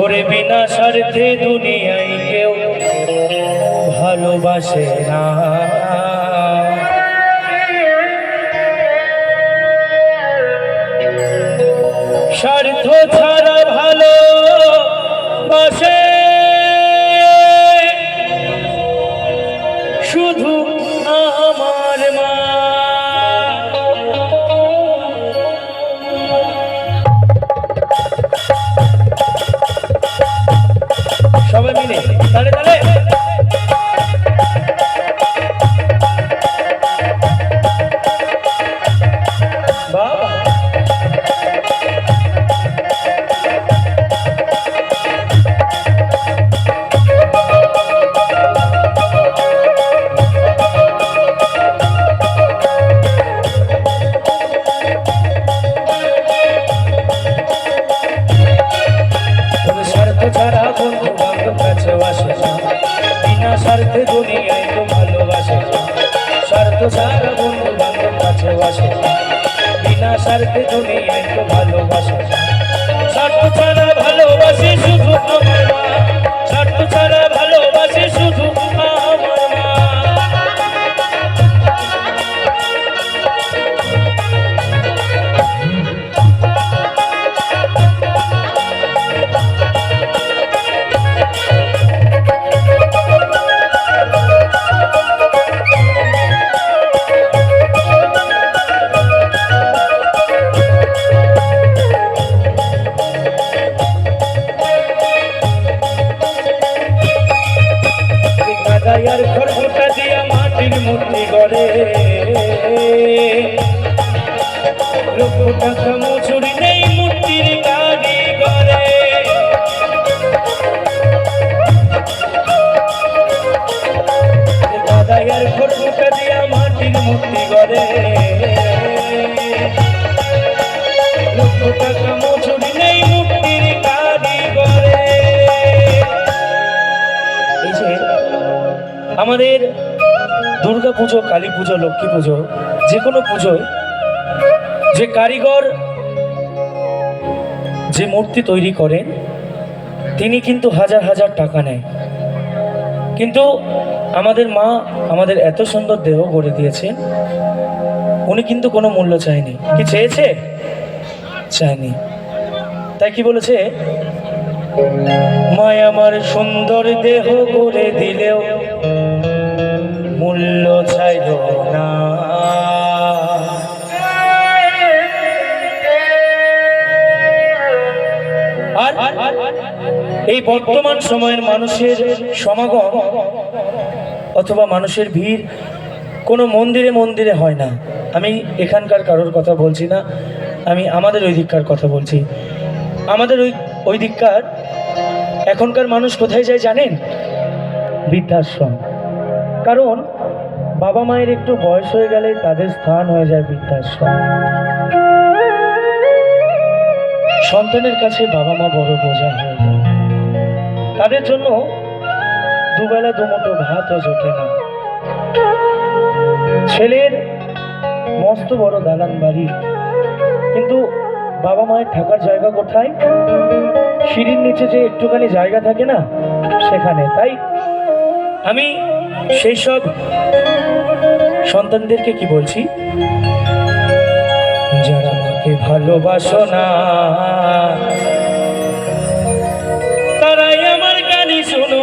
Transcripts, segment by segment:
ওরে বিনা স্বার্থে দুনিয়ায় কেউ ভালোবাসে না। স্বার্থ ছাড়া আমাদের দুর্গা পুজো, কালী পুজো, লক্ষ্মী পুজো, যে কোনো পুজোয় যে কারিগর, যে মূর্তি তৈরি করেন, তিনি কিন্তু হাজার হাজার টাকা নেয়। কিন্তু আমাদের মা আমাদের এত সুন্দর দেহ গড়ে দিয়েছেন, উনি কিন্তু কোনো মূল্য চায়নি। কি চেয়েছে? চায়নি। তাই কি বলেছে? মায় আমার সুন্দর দেহ করে দিলেও মূল্য চাইল না। আর এই বর্তমান সময়ের মানুষের সমাগম অথবা মানুষের ভিড় কোনো মন্দিরে মন্দিরে হয় না। আমি এখানকার কারোর কথা বলছি না, আমি আমাদের ওই দিককার কথা বলছি। আমাদের ওই ওই দিককার এখনকার মানুষ কোথায় যায় জানেন? বৃদ্ধাশ্রম। কারণ বাবা মায়ের একটু বয়স হয়ে গেলে তাদের স্থান হয়ে যায় বৃদ্ধাশ্রম। সন্তানের কাছে বাবা মা বড় বোঝা হয়ে যায়। তাদের জন্য দুবেলা দুমুঠো ভাতও জোটে না। ছেলের মস্ত বড় দালান বাড়ি। কিন্তু বাবা মায়ের থাকার জায়গা কোথায়? সিঁড়ির নিচে যে একটুখানি জায়গা থাকে না, সেখানে। তাই আমি সেই সব সন্তানদেরকে কি বলছি? যারা আমাকে ভালোবাসো না, তারাই আমার গালি শুনো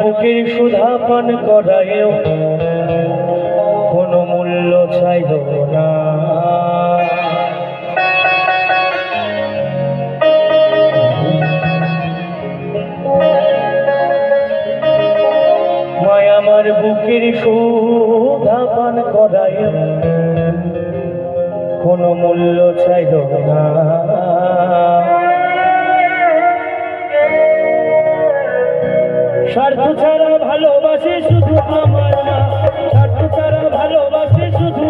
বুকের সুধা পান করায়ও কোনো মূল্য চাইল না। মায় আমার বুকের সুধা পান করায়ও ভালোবাসে শুধু আমার মা স্বার্থ তারা ভালোবাসি শুধু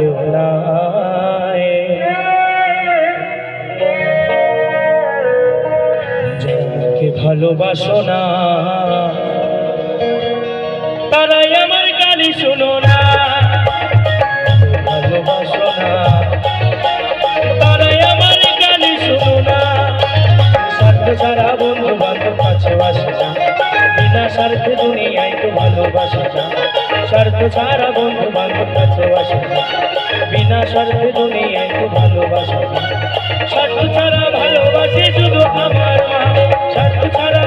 কেউ ভালোবাসো না তারাই আমার গালি শোনো না। শর্তে তারা বন্ধু বান্ধব কাছে বিনা শর্তে তুমি একটু ভালোবাসো। শর্ত ছাড়া ভালোবাসি শুধু আমার মা। শর্ত ছাড়া